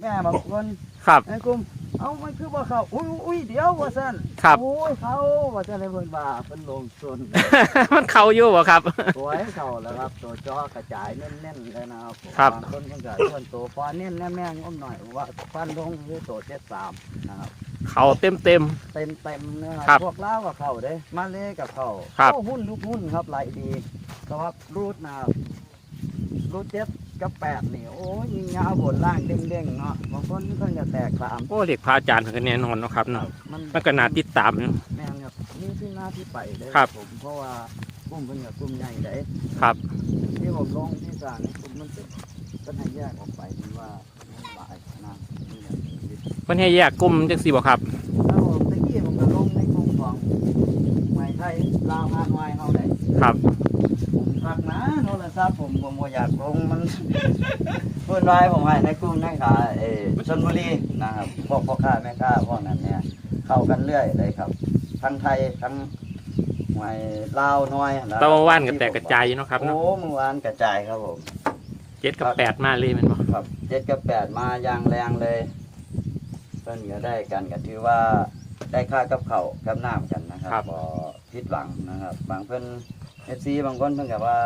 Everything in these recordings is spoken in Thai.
แม่บางคนครับไอ้กลุ่มเอามันคือว่าเขาอุ้ยอุ้ยเดี๋ยวว่าซั่นครับโอ้ยเขาว่าจะได้เพิ่นว่าเพิ่นลงทุนมันเขาอยู่บ่ครับตัวให้เขาแล้วครับตัวจอกระจายแน่นๆเลยนะครับครับบางคนเพิ่นก็เพิ่นตัวฟอนเน้นแน่แม่งอมหน่อยว่าฟันลงคือตัว73นะครับเขาเต็มเต็มเต็มเต็มๆนะคครัรับพวกเล่าวกับเขาเด้มาเล่กับเขาครับโอ้หุ้นลูกหุ้นครับไหลดีแต่ว่ารูดนะครับรูดเจ็ด กับแปดนี่โอ้ยยิงยาวบนล่างเด้งๆเนาะบางคนเพิ่นจะแตกตามๆโอ้เด็กพระอาจารย์เพิ่นก็แน่นอนเนาะครับเนาะมันมันก็น่าติดตามอยู่แม่นครับนี่ที่หน้าที่ไปเลยครับ ผมเพราะว่ากลุ่มเพิ่นกับกลุ่มใหญ่เด้ครับที่ผมลงที่สร้างกลุ่มมันเป็นก็ให้แยกออกไปที่ว่ามันหลายนะนี่แหละเพิ่นให้แยกกลุ่มจังซี่บ่ครับ แล้วผมตะกี้ผมก็ลงในกลุ่มของไม้ไทยลาวฮานอยเฮาได้ครับ ผมพักนะโทรศัพท์ผมผมบ่อยากลงมันเพื่อนไว้ผมให้ในกลุ่มนั่นค่ะเออชนบุรีนะครับพวกพ่อค้าแม่ค้าพวกนั้นเนี่ย เข้ากันเรื่อยเลยครับ ทั้งไทยทั้งหวยลาวน้อยะตะวันก็แตกกระจายอยู่เนาะครับเนาะโอ้เมื่อวานกระจายครับผม เจ็ดกับแปดมาเลยแมันบ่ครับเจ็ดกับแปดมาอย่างแรงเลยเพิ่นก็ได้กันก็ถือว่าได้ค่ากับเขาวกับน้ำกันนะครับบ่ผิดหวังนะครับบางเพิ่น เอฟซีบางคนเพิ่นก็ว่า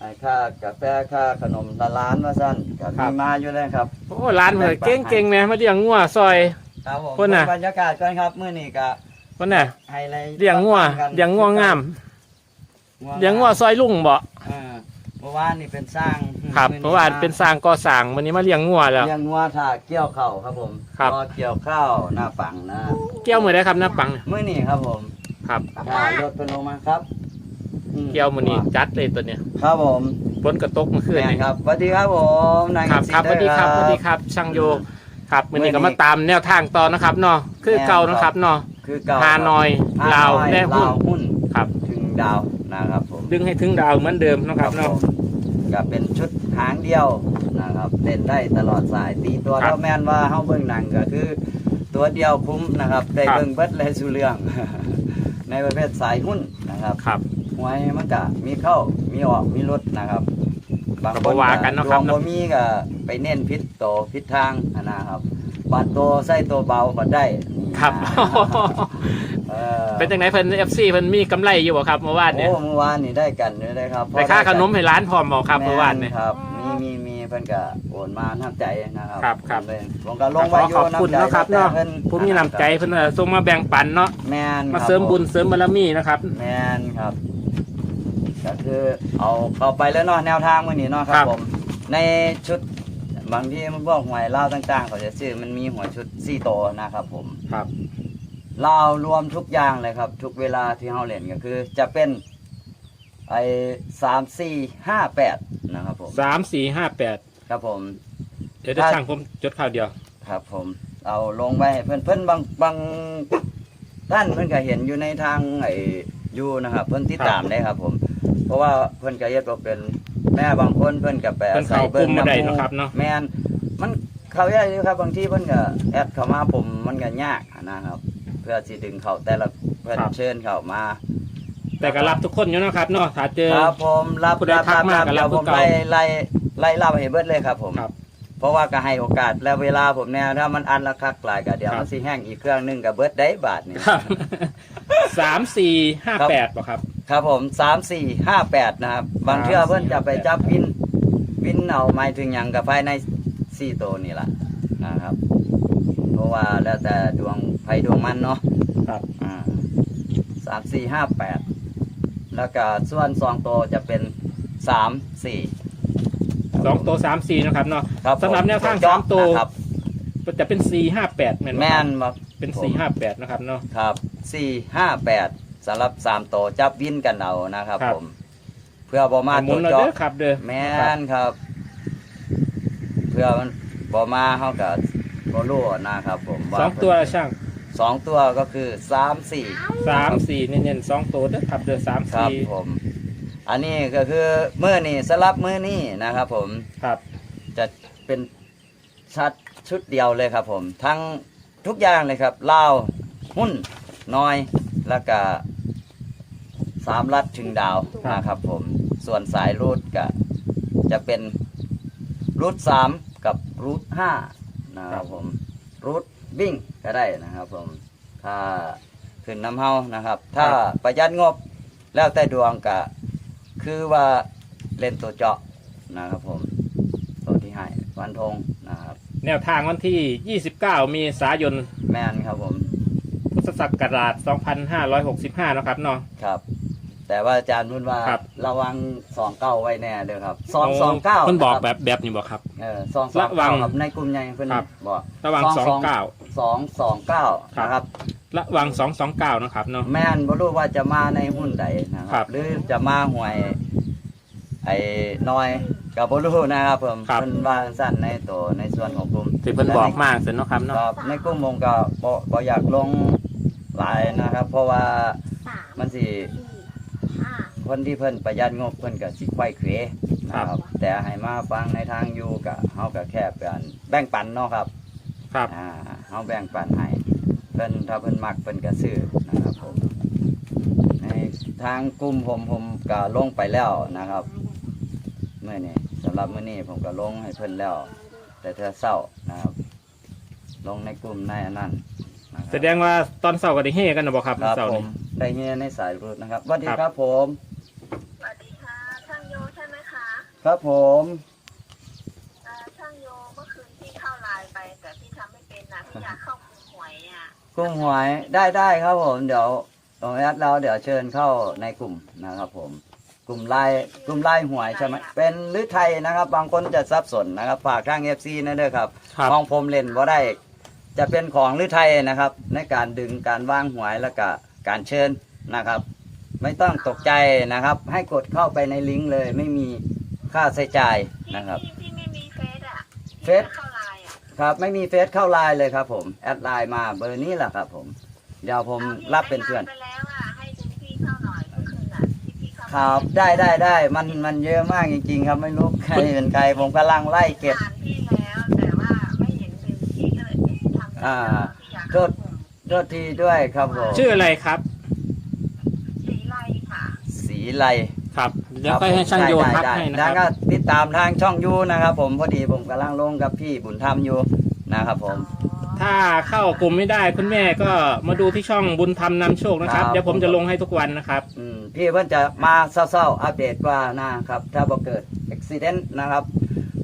ไอ้ค่ากาแฟค่าขนมละล้านว่าซั่นก็มีมาอยู่แล้วครับ โอ้ร้านเพิ่นก็เก่งๆแหม่มาเลี้ยงงัวซอย ครับผมเพิ่นน่ะ บรรยากาศก่อนครับมื้อนี้ก็เพิ่นน่ะไฮไลท์เลี้ยงงัวเลี้ยงงัวงามเลี้ยงงัวซอยลุงบ่อ่าเมื่อวานนี่เป็นสร้างครับมื้อเพราะว่าเป็นสร้างก่อสร้างวันนี้มาเลี้ยงงัวแล้ว เลี้ยงงัวถ้าเกี่ยวข้าวครับผมครับอเกี่ยวข้าวหน้าปังนะ เกี่ยวมื้อใดครับน้าปังมื้อนี้ครับผมครับอ่ารถเป็นลงมาครับ อืเกี่ยวมื้อนี้จัดเลยตัวเนี้ยครับผมฝนก็ตกเมื่อคืนแม่นนี่ครับสวัสดีครับผมนายครับครับสวัสดีครับสวัสดีครับช่างโยครับมื้อนี้ก็มาตามแนวทางต่อนะครับเนาะคือเก่านะครับเนาะคือเก่าฮานอยฮนลาวอยและหุ้น ลาวหุ้นครับ ถึงดาวนะครับผมดึงให้ถึงดาวเหมือนเดิมนะครับผเนาะมก็เป็นชุดหางเดียวนะครับเล่นได้ตลอดสายตีตัวครับ แล้วแม่นว่าเฮาเบิ่งหนังก็คือ ตัวเดียวคุ้มนะครับได้ครับเบิ่งเบิดเลยสู่เรื่อง ในประเภทสายหุ้นนะครับ ครับ หวยมันก็มีเข้ามีออกมีลดนะครับบางก็คบ่นว่ากันเนาะครับ ดวงเนาะบ่มีก็ไปเน้นพิษโตพิษทางนะครับบาดโตใส่ตัวเบาก็ได้ครับเออเป็นจังไหนเพิ่น FC เพิ่นมีกำไรอยู่บ่ครับเมื่อวานเนี่ยโอ้เมื่อวานนี่ได้กันเลยนะครับได้ค่าขนมให้ร้านพร้อมบ่ครับเมื่อวานเนี่ยแครับ มีมีมีเพิ่นก็โอนมาน้ำใจนะครับครับครับเลยผมก็ลงขไว้ออยู่ขอบคุณน้ำใจเนาะครับเนาะแต่พิ่ผู้มีน้ำใจเพิ่นน่ะส่งมาแบ่งปันเนาะแม่นมาครับเสริมบุญเสริมบารมีนะครับ แม่นครับ ก็คือเอาเข้าไปแล้วเนาะแนวทางมื้อนี้เนาะครัครับบ ผม ในชุดบางที่มันบอกหวยเล่าวต่างๆเขาจะซื้อมันมีหัวชุดสี่โตวนะครับผม ครับเล่าวรวมทุกอย่างเลยครับ ทุกเวลาที่เราเล่นก็คือ จะเป็นไอ้สามสี่ห้าแปดนะครับผมสามสี่ห้าแปดครับผม เดี๋ยวจะช่างผมจดข่าวเดียว ครับผมเอาลงไปให้เพื่อนเพื่อนบางบางท่านเพื่อนก็เห็นอยู่ในทางไอ้อยูนะครับ เพื่อนที่ครับตามได้ครับผม เพราะว่าเพื่อนก็เย็ดบอกเป็นแม่บางคนเพื่อนกับแปลเพิ่นเข้าคุมมาได้เนาะครับเนาะแมนมันเขาได้อยู่ครับบางที่เพื่อนก็แอดเข้ามาผมมันก็ยากนะครับ เพื่อสิดึงเขาแต่ละเพื่อนเชิญเข้ามา แต่ก็รับทุกคนอยู่เนาะครับเนาะถ้าเจอครับผมรับผู้ใดรับทักรับมารับก็รับเดี๋ยวผมผู้เก่าไล่ไล่ไล่รับให้เบิดเลยครับผมครับเพราะว่าก็ให้โอกาสแล้วเวลาผมเนี่ยถ้ามันอันละคักหลายก็เดี๋ยวครับมันสิแห้งอีกเครื่องหนึงกับเบิดได้บาทนี่ครับสามสี่ห้าแปดป่ะครับ ครับผมสามสี่ห้าแปดนะครับ บางเทื่อสามสี่เพิ่นจะไปห้าแปดจับวินวินเอาหมายถึงหยังกับภายในสี่ตัวนี่แหละนะครับ เพราะว่าแล้วแต่ดวงไฟดวงมันเนาะครับอ่าสามสี่ห้าแปดแล้วก็ส่วนสองตัวจะเป็นสามสี่สองตัวสามสี่นะครับเนาะครับสำหรับแนวทางจ๊สามตัวนะครับจะเป็นสี่ห้าแปดแม่นบ่แม่ครับนมาเป็นสี่ห้าแปดนะครับเนาะครับสี่ห้าแปด สำหรับสามตัวจับวินกันเอานะครับ ครับ ผม เพื่อบอมาหมุตันวเราเจาะเด้อครับเด้อแม่นครับ เพื่อมันบอมาเขากับบอรู้นะครับ ผมาสองตัวละช่างสองตัวก็คือสามสี่สามสี่เน้นๆสองตัวเด้อครับเด้อสามครับ สี่ผม อันนี้ก็คือมือนี่สลับมือนี่นะครับ ผมครับ จะเป็นชัดชุดเดียวเลยครับ ผม ทั้งทุกอย่างเลยครับลาวหุ้นน้อยแล้วก็ สามลัดถึงดาวนะครับผม ส่วนสายรูดก็จะเป็นรูดสามกับรูทห้านะครับผมรูทวิ่งก็ได้นะครับผม ถ้าขึ้นน้ำเฮานะครับ ถ้าประหยัดงบแล้วแต่ดวงกะคือว่าเล่นตัวเจาะนะครับผม ตัวที่ให้วันธงนะครับ แนวทางวันที่ 29เมษายนแมนครับผม พุทธศักราช 2565 นะครับเนาะครับ แต่ว่าอาจารย์พูดว่าครับ ระวังสองเก้าไว้แน่เด้อครับสองสองเก้าเพิ่นบอกแบบแบบนี้บอกครับ เออสองสองระวัเก้างครับในกลุ่มใหญ่เพิ่นครับ บอกระหวังสองสอง29สองสองเก้าครับ นะครับ ระหวัง229นะครับเนาะ แม่นบ่รู้ว่าจะมาในหุ้นใดนะคครัรับหรือจะมาหวย ไอ้น้อยกับบ่รู้นะครับผมครับ เพิ่นว่าสั้นในตัวในส่วนของกลุ่มที่เพิ่นบอกมากเสร็จเนาะครับเนาะ ครับในกลุ่มผมก็บ่บ่อยากลงหลายนะครับ เพราะว่ามันสิ คนที่เพิ่นประหยัดงบเพิ่นก็สิไขว้เขวนะครับ แต่ให้มาฟังในทางอยู่ก็เฮาก็แค่เป็นแบ่งปันเนาะครับครับ อ่าเฮาแบ่งปันให้เพิ่นถ้าเพิ่นมักเพิ่นก็ซื้อนะครับผมในทางกลุ่มผมผมก็ลงไปแล้วนะครับเมื่อนี้สำหรับมื้อนี้ผมก็ลงให้เพิ่นแล้ว แต่เธอเศร้านะครับ ลงในกลุ่มในอันนั้นนะครับ แสดงว่าตอนเสาร์ก็ได้เฮกันนะบอกครับครับเสาร์ผนี้ มได้เฮียในสายรูดนะครับสวัสดีครับครับผม สวัสดีค่ะ ช่างโยใช่ไหม คะครับผมเอ่อช่างโยเมื่อคืนพี่เข้าไลน์ไป แต่พี่ทำไม่เป็นนะพี่อยากเข้ากลุ่มหวยอะกลุ่มหวยได้ได้ครับผม เดี๋ยวตรงแอดเราเดี๋ยวเชิญเข้าในกลุ่มนะครับผม กลุ่มไล่กลุ่มไล่หวยใช่ไหมเป็นหรือไทยนะครับ บางคนจะสับสนนะครับฝากทางเอฟซีนะเด้อครับครับ ของผมเล่นว่าได้ จะเป็นของหรือไทยนะครับ ในการดึงการวางหวยแล้วก็การเชิญนะครับ ไม่ต้องตกใจนะครับ ให้กดเข้าไปในลิงก์เลยไม่มี ค่าใช้จ่ายพี่นะครับพี่พี่ไม่มีเฟซอะเฟซพี่เข้าไลน์อะครับไม่มีเฟซเข้าไลน์เลยครับผมแอดไลน์มาเบอร์นี้แหละครับผมเดี๋ยวผมอาพี่รับเป็นเพื่อนไปแล้วอะให้ดึงพี่เข้าหน่อยเมื่อคืนอะที่พี่เข้าครับได้ได้ได้มันมันเยอะมากจริง ๆ ครับไม่รู้ใครเป็นใครผมกำลังไล่เก็บผ่านพี่แล้วแต่ว่าไม่เห็นดึงพี่ก็เลยเอ๊ะทำไงอ่าเนาะพี่อยากเข้ากลุ่มโทษทีด้วยครับผมชื่ออะไรครับ สีไลค่ะ สีไลครับ เดี๋ยวค่อยให้ช่างโยทักให้นะแล้ควรับก็ติดตามทางช่องยูนะครับ ผมพอดีผมกำลังลงกับพี่บุญธรรมอยู่นะครับ ผม ถ้าเข้ากลุ่มไม่ได้คุณแม่ก็มาดูที่ช่องบุญธรรมนำโชคนะครับ ครับ เดี๋ยวผมจะลงให้ทุกวันนะครับ อืมพี่เพิ่นจะมาเศร้าๆอัปเดตว่านะครับ ถ้าบ่เกิดอุบิเหตุนะครับ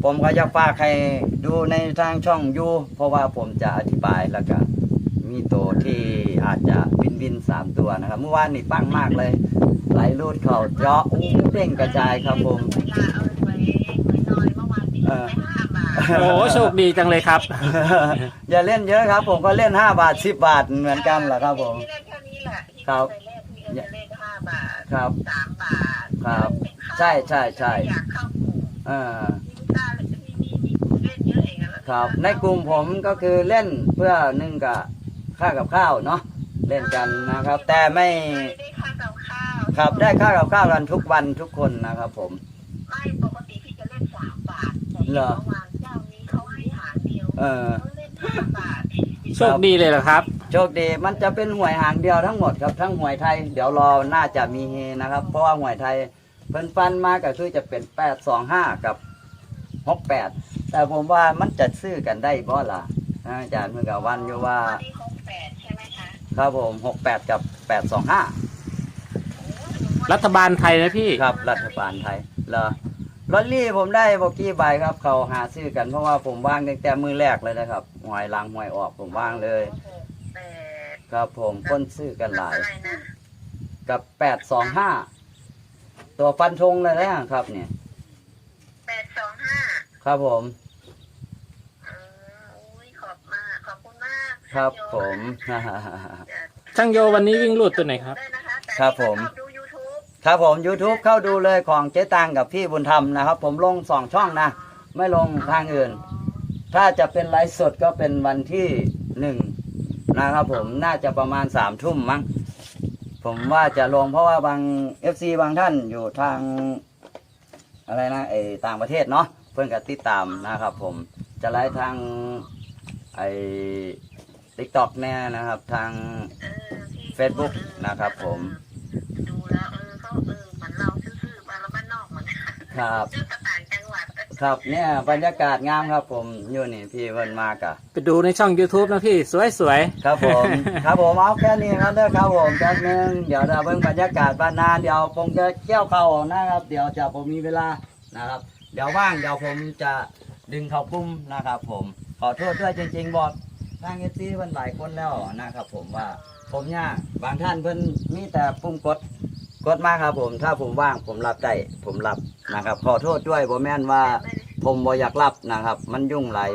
ผมก็จะฝากให้ดูในทางช่องยูเพราะว่าผมจะอธิบายแล้วก็มีตัวที่อาจจะบินบินๆสามตัวนะครับ เมื่อวานนี่ปังมากเลย ไหลรูดเข่าเจาะอู้เด้งกระจายครับผมเวลาเอาไว้ไว้น้อยเมื่อวานพี่เออไปห้าบาทโอ้โชคดีจังเลยครับ อย่าเล่นเยอะครับ ผมก็เล่น 5 บาท 10 บาทเหมือนกันแหละครับผมพี่เล่นแค่นี้แหละที่ครับ ไปเล่นพี่ก็จะเล่นห้าบาทครับ สามบาทครับไม่เข้าใช่ใช่ใช่อยากเข้ากลุ่มเออพี่ไม่กล้าเลยพี่มีมีเล่นเยอะเองอะแล้วครับ ในกลุ่มผมก็คือเล่นเพื่อนึ่งกับค่ากับข้าวเนาะเล่นกันนะครับ แต่ไม่ได้ค่ากับข้าว ครับ ได้ค่ากับข้าวกันทุกวันทุกคนนะครับผม ไม่ปกติพี่จะเล่นสามบาทแต่เหรอเมื่อวานเจ้านี้เขาให้หางเดียวเออ เขาเล่นห้าบาทโชคดีเลยเหรอครับ โชคดีมันจะเป็นหวยหางเดียวทั้งหมดครับทั้งหวยไทย เดี๋ยวรอน่าจะมีเฮนะครับ เพราะว่าหวยไทยเพิ่นฟันมาก็คือจะเป็นแปดสองห้ากับหกแปดแต่ผมว่ามันจะซื้อกันได้บ่ล่ะอาจารย์เมื่อกับวันอยู่ว่า วันนี้หกแปดใช่ไหมคะครับผมหกแปดกับแปดสองห้า รัฐบาลไทยนะพี่ ครับ รัฐบาลไทยเหรอลอตลี่ผมได้บอกกี่ใบครับ เขาหาซื้อกันเพราะว่าผมว่างตั้งแต่มือแรกเลยนะครับหวยลังหวยออกผมว่างเลยหกแปดครับผมคนซื้อกันหลาย อะไรนะกับแปดสองห้าตัวฟันธงเลยนะครับ เนี่ย แปดสองห้าครับผม อืมอุ้ยขอบมากขอบคุณมากครับผมช่างโยวันนี้วิ่งรูดตัวไหนครับ ได้นะคะแต่ครับผมชอบดู YouTube ครับผม YouTube เข้าดูเลยของเจ๊ตังกับพี่บุญธรรมนะครับ ผมลงสองช่องนะ ไม่ลงทางอื่น ถ้าจะเป็นไลฟ์สดก็เป็นวันที่หนึ่งนะครับผมน่าจะประมาณสามทุ่มมั้งผมว่าจะลงเพราะว่าบาง FC บางท่านอยู่ทาง อะไรนะไอต่างประเทศเนาะเพื่อนก็ติดตามนะครับ ผมจะไลฟ์ทางไอทิกตอกแน่นะครับ ทางเออที่ Facebook นะครับผม ดูแล้วเออเขาเออเหมือนเราซื่อๆมาแล้วบ้านนอกเหมือนกันครับชื่อต่างจังหวัดครับเนี่ยบรรยากาศงามครับผมอยู่นี่พี่เพิ่นมากะไปดูในช่อง YouTube นะพี่สวยครับผม ครับผมเอาแค่นี้ครับเด้อครับผมแป๊บนึงเดี๋ยวเราเบิ่งบรรยากาศบ้านนาเดี๋ยวผมจะเกี่ยวเข้าวนะครับ เดี๋ยวจะผมมีเวลานะครับ เดี๋ยวว่างเดี๋ยวผมจะดึงเข้าปุ้มนะครับ ผมขอโทษด้วยจริง ๆบอกทางเอซีเพิ่นหลายคนแล้วนะครับ ผมว่าผมยากบางท่านเพิ่นมีแต่ปุ่มกด กดมาครับผมถ้าผมว่างผมรับได้ผมรับนะครับขอโทษด้วยบ่แม่นว่าผมบ่อยากรับนะครับ มันยุ่งหลาย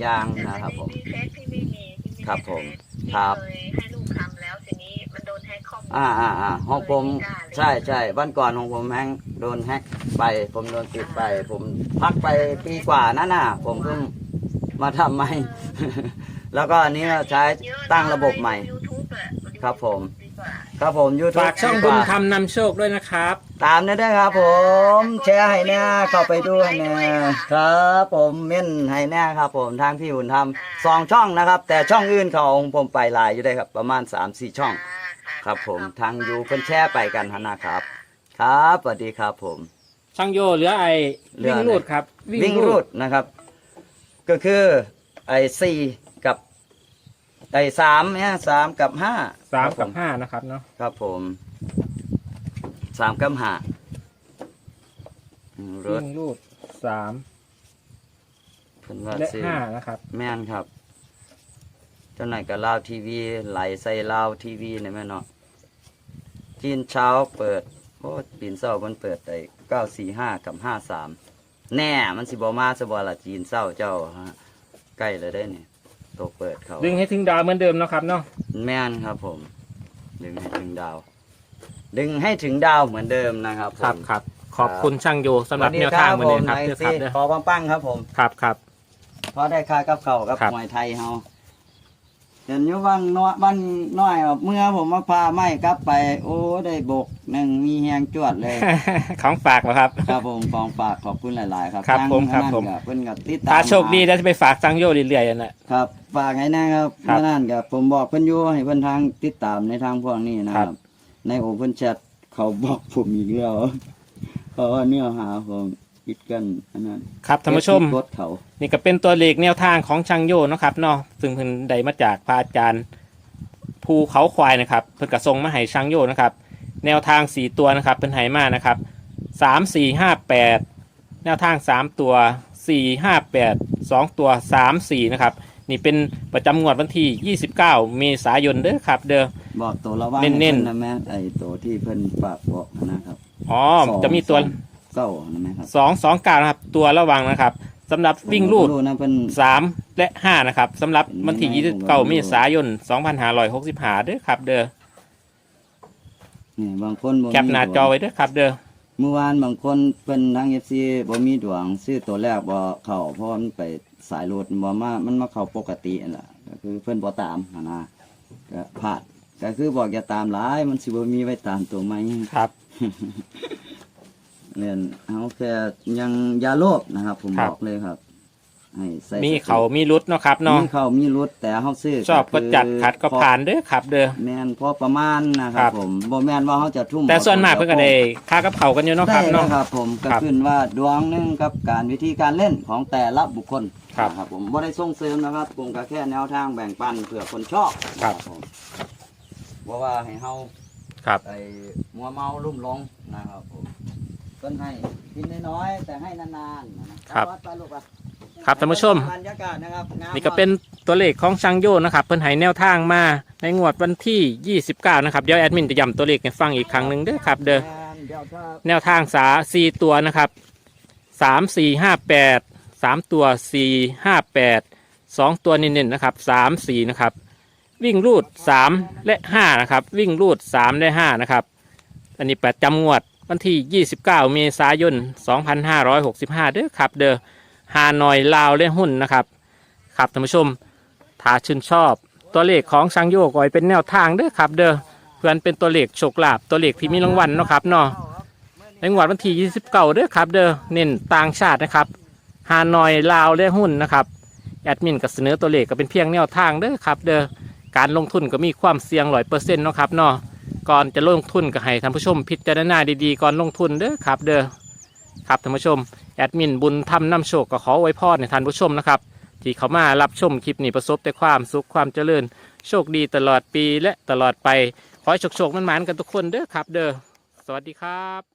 อย่างนะครับผมมีเฟซพี่ไม่มีพี่ไม่ครับผมพี่ครับเคยให้ลูกทำแล้วทีนี้มันโดนแฮกข้อมูลอ่าอ่าอ่าของผมเลยไกล้าเลยใช่ใช่วันก่อนของผมแฮงโดนแฮกไป ผมโดนปิดไป ผมพักไปปีกว่านั่นน่ะ ผมเพิ่งมาทำใหม่ แล้วก็อันนี้ก็ใช้ตั้งระบบใหม่ YouTube อะครับผมดีกว่า ครับผมยูๆทูบฝากช่องบุญทำนำโชคด้วยนะครับ ตามได้ด้วยครับผม แชร์ให้แน่เข้าไปดูให้แน่ครับผมเม่นให้แน่ครับผมทางพี่หุ่นทำสองช่องนะครับ แต่ช่องอื่นเขาของผมไปหลายอยู่ได้ครับ ประมาณ 3-4 ช่อง ครับผมทางยูเพิ่นแชร์ไปกันหนนะครับ ครับสวัสดีครับผม ช่างโยเหลือไอ้เหลือวิ่งอะไรรูดครับ วิ่งรูดนะครับ ก็คือไอ้สี่กับไอ้สามเนี่ยสามกับห้า สามคกัรับผห้านะครับเนาะครับผมสามกับห้าอืมรวิ่ถงรูดสามเพิ่นว่าและสี่ห้านะครับ แม่นครับเจ้าไหนายกับลาวทีวีไหลใส่ลาวทีวีเนี่ยแม่เนาะจีนเช้าเปิดโอ้ปีนเศร้ามันเปิดไอ้เก้าสี่ห้ากับห้าสามแน่มันสิบอมาสบอละจีนเศร้าเจ้าฮะใกล้เลยได้เนี่ย ตัวเปิดเขาดึงให้ถึงดาวเหมือนเดิมนะครับเนาะแม่นครับผม ดึงให้ถึงดาว ดึงให้ถึงดาวเหมือนเดิมนะครับผม ครับครับขอบคุณช่างโยสำหรับแนวทางวันนี้ครับเด้อครับเด้อขอปังๆครับผม ครับครับพอได้ค่ากับเขาวกับครับ มวยไทยเฮา เห็นอยู่ว่างน้อยบ้านน้อยแบบเมื่อผมมาพาไม้กลับไป โอ้ได้บกหนึ่งมีแหงจวดเลย ของฝากเหรอครับ ครับผมฟองฝากขอบคุณหลาย ๆ ครับครับทางผมครับนั่นผมก็เพิ่นกับติดตามถ้าโชคดีแล้วจะไปฝากช่างโยเรื่อยๆนั่นแหละ ครับฝากให้นะครับครับนั่นกับผมบอกเพิ่นอยู่ให้เพิ่นทางติดตามในทางพวกนี้นะคครัรับ บ ในโอเพิ่นแชทเขาบอกผมอีกแล้วเพราะว่าเนื้อหาผม คิดกันอันนั้นครับท่านผู้ชมกดเขานี่ก็เป็นตัวเลขแนวทางของช่างโยเนาะครับเนาะซึ่งเพิ่นได้มาจากพระอาจารย์ภูเขาควายนะครับเพิ่นกระทรงมาให้ช่างโยนะครับ แนวทางสี่ตัวนะครับเพิ่นให้มานะครับสามสี่ห้าแปดแนวทางสามตัวสี่ห้าแปดสองตัวสามสี่นะครับ นี่เป็นประจำงวดวันที่ยี่สิบเก้าเมษายนเด้อครับ เด้อ บอกตัวระวังเน้นๆ ให้พิ่นะแม่ไอ้ตัวที่เพิ่นฝากบอกนะครับ อ๋อสองจะมีตัวสอง เก้านะแม่ครับสองสองเก้านะครับ ตัวระวังนะครับสำหรับวิ่งรูดผมก็นะเพิ่นสามและห้านะครับสำหรับวันที่ไม่ยี่ไม่สิบผมเก้าก็ไม่เมรู้ษายนสองพันห้าร้อยหกสิบห้าเด้อครับ เด้อนี่บางคนบ่มีแคปหน้าจอไว้เด้อครับ เด้อเมื่อวานบางคนเพิ่นทาง FC บ่มีดวงซื้อตัวแรกบ่เข้าเพราะมันไปสายรถบ่มามันมาเข้าปกตินั่นล่ะก็คือเพิ่นบ่ตามหั้นนะก็พลาดก็คือบอกอย่าตามหลายมันสิบ่มีไว้ตามตัวใหม่ครับ เรียนเอาแค่ยังอย่าโลภนะครับ ผมครับ บอกเลยครับ ให้ใส่มีสติเขามีรุดเนาะครับเนาะมีเขามีรถแต่เฮาซื้อชอบก็คือจัดขัดก็ผ่านเด้อครับ เด้อแม่นพอประมาณนะคครัรับ บ ผมบ่แม่นว่าเฮาจะทุ่มแต่ส่วนมากเพิ่นก็ได้ค่ากับเขาวกันอยู่เนาะครับได้เนาะ นะครับ ผมก็ครับขึ้นว่าดวงหนึงกับการวิธีการเล่นของแต่ละบุคคลครับ นะครับผมบ่ได้ส่งเสริมนะครับผมก็แค่แนวทางแบ่งปันเผื่อคนชอบครับนะผมบ่ว่าให้เฮา ครับ ไอ้มัวเมาลุ่มหลงนะครับผม เพิ่นให้กินน้อยๆแต่ให้นานๆนะครับไปลูกไปครับท่านผู้ชม บรรยากาศนะครับงามนี่ก็เป็นตัวเลขของช่างโยนะครับ เพิ่นให้แนวทางมาในงวดวันที่ 29 นะครับ เดี๋ยวแอดมินจะย้ำตัวเลขให้ฟังอีกครั้งหนึ่งเด้อครับเด้อ เดี๋ยวถ้า แนวทางสาสี่ตัวนะครับสามสี่ห้าแปดสามตัวสี่ห้าแปดสองตัวเน้นๆนะครับสามสี่นะครับ วิ่งรูดสามและห้านะครับ วิ่งรูดสามและห้านะครับ อันนี้ประจำงวด วันที่ 29 เมษายน 2565 เด้อครับ เด้อฮานอยลาวและหุ้นนะครับ ครับท่านผู้ชม ถ้าชื่นชอบตัวเลขของช่างโยกอยเป็นแนวทางเด้อครับ เด้อเพื่อนเป็นตัวเลขโชคลาภตัวเลขที่มีรางวัลเนาะครับเนาะในงวดวันที่ 29 เด้อครับ เด้อเน้นต่างชาตินะครับฮานอยลาวและหุ้นนะครับแอดมินก็เสนอตัวเลขก็เป็นเพียงแนวทางเด้อครับ เด้อการลงทุนก็มีความเสี่ยงร้อยเปอร์เซ็นต์นาะครับเนาะ ก่อนจะลงทุนก็ให้ท่านผู้ชม พิจารณาดีๆก่อนลงทุนเด้อครับ เด้อครับท่านผู้ชมแอดมินบุญทำนำโชคก็ขอไว้พรในท่านผู้ชมนะครับที่เขามารับชมคลิปนี้ประสบแต่ความสุขความเจริญ โชคดีตลอดปีและตลอดไป ขอให้โชคๆมันหมานๆกันทุกคนเด้อครับ เด้อสวัสดีครับ